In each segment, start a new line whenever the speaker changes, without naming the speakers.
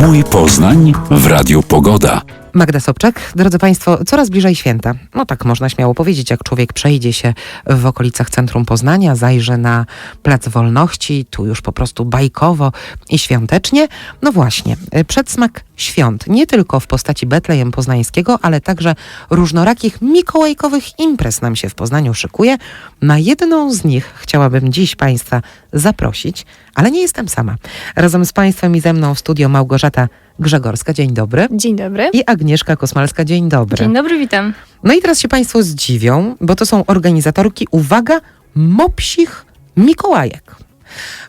Mój Poznań w Radiu Pogoda.
Magda Sobczak, drodzy Państwo, coraz bliżej święta. No tak można śmiało powiedzieć, jak człowiek przejdzie się w okolicach centrum Poznania, zajrzy na Plac Wolności, tu już po prostu bajkowo i świątecznie. No właśnie, y, przedsmak świąt, nie tylko w postaci Betlejem Poznańskiego, ale także różnorakich mikołajkowych imprez nam się w Poznaniu szykuje. Na jedną z nich chciałabym dziś Państwa zaprosić, ale nie jestem sama. Razem z Państwem i ze mną w studio Małgorzata Grzegorska, dzień dobry.
Dzień dobry.
I Agnieszka Kosmalska, dzień dobry.
Dzień dobry, witam.
No i teraz się Państwo zdziwią, bo to są organizatorki, uwaga, mopsich Mikołajek.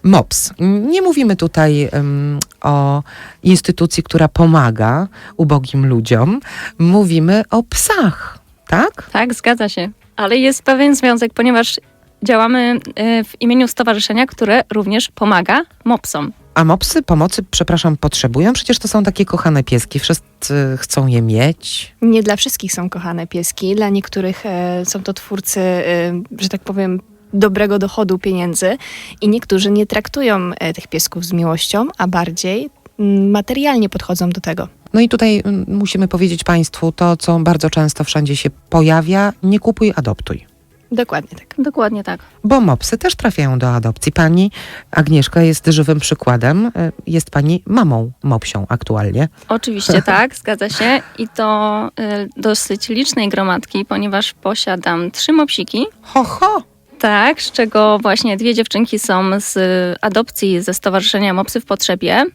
MOPS. Nie mówimy tutaj em, o instytucji, która pomaga ubogim ludziom. Mówimy o psach, tak?
Tak, zgadza się. Ale jest pewien związek, ponieważ działamy y, w imieniu stowarzyszenia, które również pomaga MOPSom.
A mopsy pomocy, przepraszam, potrzebują? Przecież to są takie kochane pieski. Wszyscy chcą je mieć.
Nie dla wszystkich są kochane pieski, dla niektórych e, są to twórcy, e, że tak powiem, dobrego dochodu pieniędzy i niektórzy nie traktują e, tych piesków z miłością, a bardziej mm, materialnie podchodzą do tego.
No i tutaj mm, musimy powiedzieć Państwu to, co bardzo często wszędzie się pojawia. Nie kupuj, adoptuj.
Dokładnie tak.
Dokładnie tak.
Bo mopsy też trafiają do adopcji. Pani Agnieszka jest żywym przykładem. Y, Jest pani mamą mopsią aktualnie.
Oczywiście tak, zgadza się. I to y, dosyć licznej gromadki, ponieważ posiadam trzy mopsiki.
Ho, ho!
Tak, z czego właśnie dwie dziewczynki są z adopcji ze Stowarzyszenia Mopsy w Potrzebie.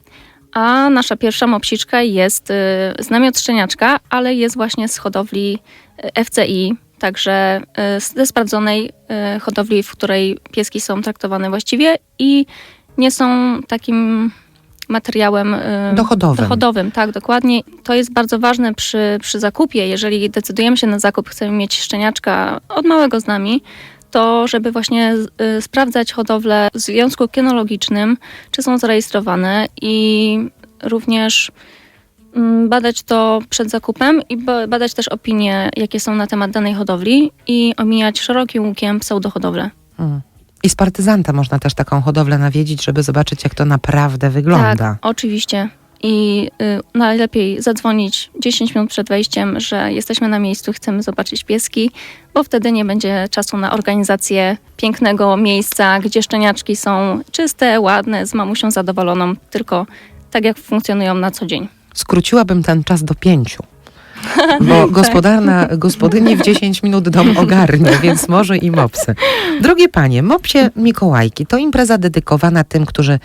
A nasza pierwsza mopsiczka jest y, z nami od szczeniaczka, ale jest właśnie z hodowli FCI, także z- ze sprawdzonej y, hodowli, w której pieski są traktowane właściwie i nie są takim materiałem y,
Dochodowym.
dochodowym. Tak, dokładnie. To jest bardzo ważne przy, przy zakupie. Jeżeli decydujemy się na zakup, chcemy mieć szczeniaczka od małego z nami, to żeby właśnie sprawdzać hodowlę w związku kinologicznym, czy są zarejestrowane i również badać to przed zakupem i ba- badać też opinie, jakie są na temat danej hodowli i omijać szerokim łukiem pseudohodowlę.
Mm. I z partyzanta można też taką hodowlę nawiedzić, żeby zobaczyć, jak to naprawdę wygląda.
Tak, oczywiście. I y, najlepiej zadzwonić 10 minut przed wejściem, że jesteśmy na miejscu, chcemy zobaczyć pieski, bo wtedy nie będzie czasu na organizację pięknego miejsca, gdzie szczeniaczki są czyste, ładne, z mamusią zadowoloną, tylko tak jak funkcjonują na co dzień.
Skróciłabym ten czas do pięciu. Bo gospodarna gospodyni w 10 minut dom ogarnie, więc może i mopsy. Drogie panie, mopsie Mikołajki to impreza dedykowana tym, którzy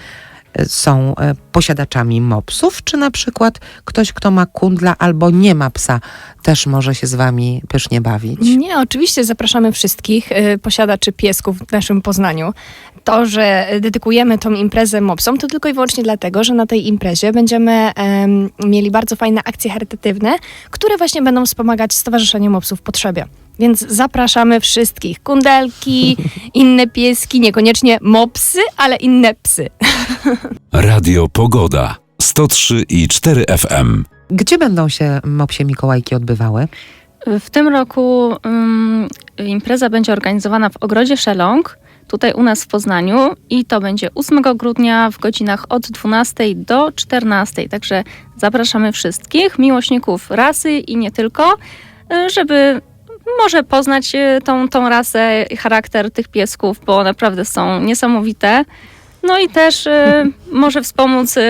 są e, posiadaczami mopsów, czy na przykład ktoś, kto ma kundla albo nie ma psa, też może się z wami pysznie bawić?
Nie, oczywiście zapraszamy wszystkich y, posiadaczy piesków w naszym Poznaniu. To, że dedykujemy tą imprezę mopsom, to tylko i wyłącznie dlatego, że na tej imprezie będziemy em, mieli bardzo fajne akcje charytatywne, które właśnie będą wspomagać Stowarzyszenie Mopsów w Potrzebie. Więc zapraszamy wszystkich. Kundelki, inne pieski, niekoniecznie mopsy, ale inne psy.
Radio Pogoda 103 i 4 FM.
Gdzie będą się mopsie Mikołajki odbywały?
W tym roku ym, impreza będzie organizowana w Ogrodzie Szelong, tutaj u nas w Poznaniu i to będzie 8 grudnia w godzinach od 12 do 14. Także zapraszamy wszystkich miłośników rasy i nie tylko, y, żeby może poznać y, tą, tą rasę i charakter tych piesków, bo naprawdę są niesamowite. No i też y, może wspomóc y,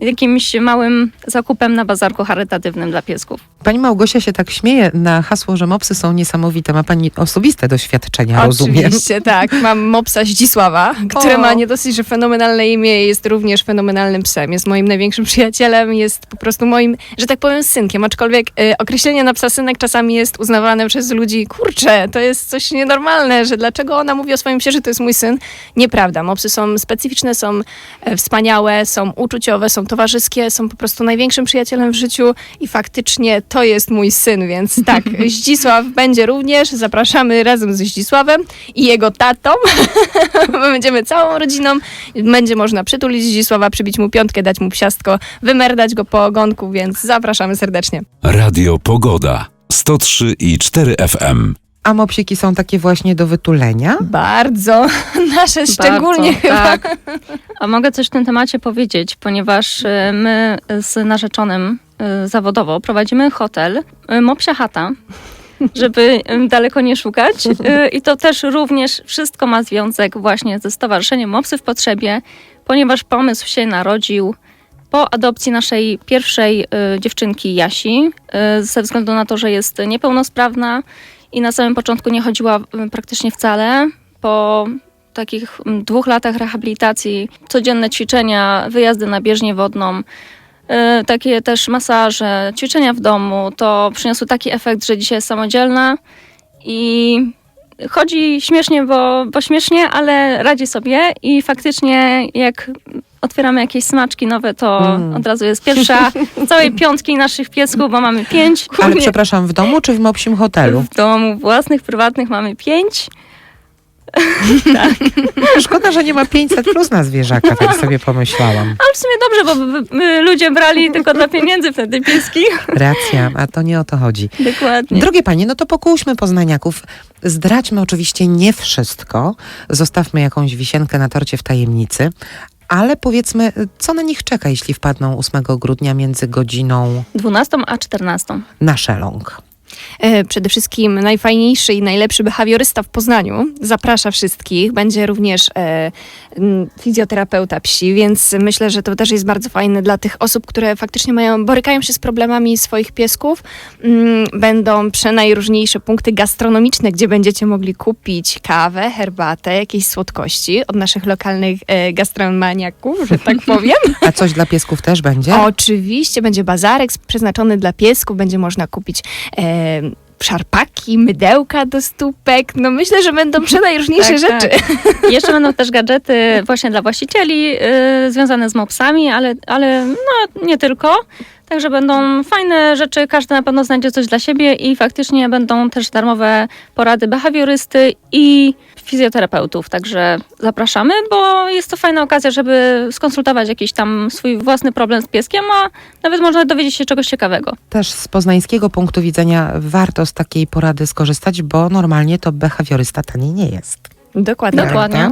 jakimś małym zakupem na bazarku charytatywnym dla piesków.
Pani Małgosia się tak śmieje na hasło, że mopsy są niesamowite. Ma pani osobiste doświadczenia, rozumiem.
Oczywiście, tak. Mam mopsa Zdzisława, który
O.
ma nie dosyć, że fenomenalne imię, jest również fenomenalnym psem. Jest moim największym przyjacielem, jest po prostu moim, że tak powiem, synkiem. Aczkolwiek y, określenie na psa synek czasami jest uznawane przez ludzi, kurczę, to jest coś nienormalne, że dlaczego ona mówi o swoim psie, że to jest mój syn. Nieprawda. Mopsy są specyficzne, są e, wspaniałe, są uczuciowe, są towarzyskie, są po prostu największym przyjacielem w życiu i faktycznie to jest mój syn, więc tak, Zdzisław będzie również. Zapraszamy razem ze Zdzisławem i jego tatą. My Będziemy całą rodziną. Będzie można przytulić Zdzisława, przybić mu piątkę, dać mu psiastko, wymerdać go po ogonku, więc zapraszamy serdecznie.
Radio Pogoda 103 i 4 FM.
A mopsiki są takie właśnie do wytulenia?
Bardzo. Nasze szczególnie
Bardzo,
chyba.
Tak. A mogę coś w tym temacie powiedzieć, ponieważ y, my z narzeczonym y, zawodowo prowadzimy hotel y, Mopsia Chata, żeby daleko nie szukać. I to też również wszystko ma związek właśnie ze Stowarzyszeniem Mopsy w Potrzebie, ponieważ pomysł się narodził po adopcji naszej pierwszej dziewczynki Jasi, ze względu na to, że jest niepełnosprawna i na samym początku nie chodziła y, praktycznie wcale. Po takich mm, dwóch latach rehabilitacji, codzienne ćwiczenia, wyjazdy na bieżnię wodną, y, takie też masaże, ćwiczenia w domu, to przyniosły taki efekt, że dzisiaj jest samodzielna i chodzi śmiesznie, bo, bo śmiesznie, ale radzi sobie i faktycznie jak otwieramy jakieś smaczki nowe, to
Mm.
od razu jest pierwsza całej piątki naszych piesków, bo mamy pięć.
Ale przepraszam, w domu czy w mopsim hotelu?
W domu własnych, prywatnych mamy pięć.
Szkoda, że nie ma 500 plus na zwierzaka, tak sobie pomyślałam.
Ale w sumie dobrze, bo ludzie brali tylko dla pieniędzy wtedy pieski.
Racja, a to nie o to chodzi.
Dokładnie.
Drogie panie, no to pokłóćmy poznaniaków. Zdradźmy oczywiście nie wszystko. Zostawmy jakąś wisienkę na torcie w tajemnicy. Ale powiedzmy, co na nich czeka, jeśli wpadną 8 grudnia między godziną
12 a 14.
na szeląg.
E, Przede wszystkim najfajniejszy i najlepszy behawiorysta w Poznaniu zaprasza wszystkich. Będzie również e, fizjoterapeuta psi, więc myślę, że to też jest bardzo fajne dla tych osób, które faktycznie mają, borykają się z problemami swoich piesków. Mm, Będą przenajróżniejsze punkty gastronomiczne, gdzie będziecie mogli kupić kawę, herbatę, jakieś słodkości od naszych lokalnych e, gastromaniaków, że tak powiem.
A coś dla piesków też będzie?
Oczywiście będzie bazarek przeznaczony dla piesków, będzie można kupić e, szarpaki, mydełka do stópek. No myślę, że będą przenajróżniejsze
Tak,
rzeczy.
Jeszcze będą też gadżety właśnie dla właścicieli y, związane z mopsami, ale, ale no, nie tylko. Także będą fajne rzeczy, każdy na pewno znajdzie coś dla siebie i faktycznie będą też darmowe porady behawiorysty i fizjoterapeutów. Także zapraszamy, bo jest to fajna okazja, żeby skonsultować jakiś tam swój własny problem z pieskiem, a nawet można dowiedzieć się czegoś ciekawego.
Też z poznańskiego punktu widzenia warto z takiej porady skorzystać, bo normalnie to behawiorysta tani nie jest.
Dokładnie.
Dokładnie.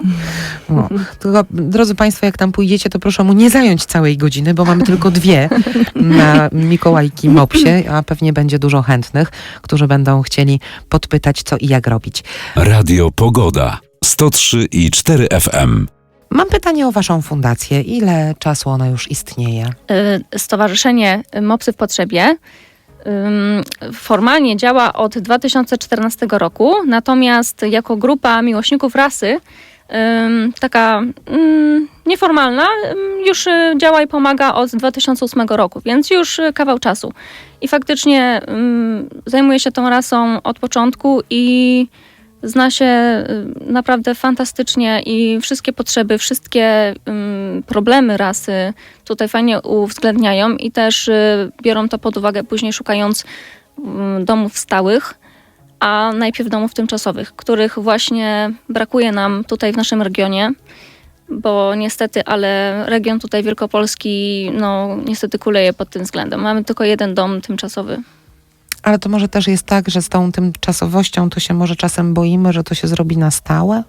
No. Tylko, drodzy Państwo, jak tam pójdziecie, to proszę mu nie zająć całej godziny, bo mamy tylko dwie na Mikołajki Mopsie, a pewnie będzie dużo chętnych, którzy będą chcieli podpytać, co i jak robić.
Radio Pogoda 103 i 4 FM.
Mam pytanie o Waszą fundację. Ile czasu ona już istnieje?
Y, Stowarzyszenie Mopsy w Potrzebie formalnie działa od 2014 roku, natomiast jako grupa miłośników rasy, taka nieformalna, już y, działa i pomaga od 2008 roku, więc już y, kawał czasu. I faktycznie zajmuje się tą rasą od początku i zna się y, naprawdę fantastycznie i wszystkie potrzeby, wszystkie problemy rasy tutaj fajnie uwzględniają i też y, biorą to pod uwagę później szukając mm, domów stałych, a najpierw domów tymczasowych, których właśnie brakuje nam tutaj w naszym regionie, bo niestety, ale region tutaj wielkopolski, no niestety kuleje pod tym względem. Mamy tylko jeden dom tymczasowy.
Ale to może też jest tak, że z tą tymczasowością to się może czasem boimy, że to się zrobi na stałe?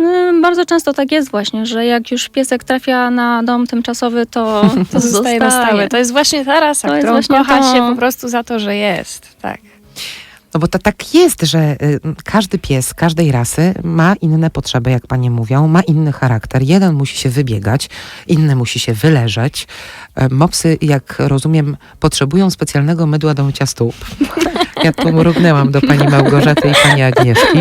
No, Bardzo często tak jest właśnie, że jak już piesek trafia na dom tymczasowy, to,
To zostaje na stałe. To jest właśnie ta rasa,
To jest
którą
właśnie
kocha
to.
się po prostu za to, że jest. Tak.
No bo to tak jest, że y, każdy pies każdej rasy ma inne potrzeby, jak panie mówią, ma inny charakter. Jeden musi się wybiegać, inny musi się wyleżeć. E, Mopsy, jak rozumiem, potrzebują specjalnego mydła do mycia stóp. Ja tu mrugnęłam do pani Małgorzaty i pani Agnieszki.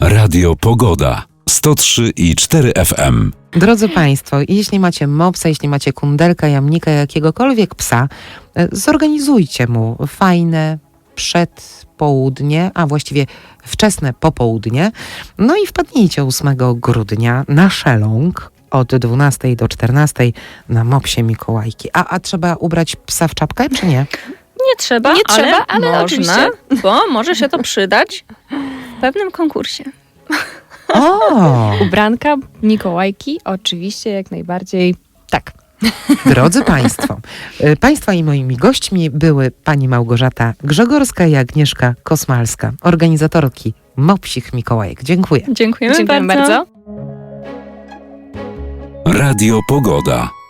Radio Pogoda 103 i 4 FM.
Drodzy Państwo, jeśli macie mopsa, jeśli macie kundelka, jamnika, jakiegokolwiek psa, e, zorganizujcie mu fajne przedpołudnie, a właściwie wczesne popołudnie. No i wpadnijcie 8 grudnia na szeląg od 12 do 14 na mopsie Mikołajki. A, a trzeba ubrać psa w czapkę, czy nie?
Nie trzeba,
Nie trzeba, ale
można,
oczywiście.
bo może się to przydać w pewnym konkursie.
O!
Ubranka, Mikołajki, oczywiście jak najbardziej tak.
Drodzy Państwo, y, Państwa i moimi gośćmi były pani Małgorzata Grzegorska i Agnieszka Kosmalska, organizatorki Mopsich Mikołajek. Dziękuję.
Dziękujemy
Dziękuję bardzo.
Radio Pogoda.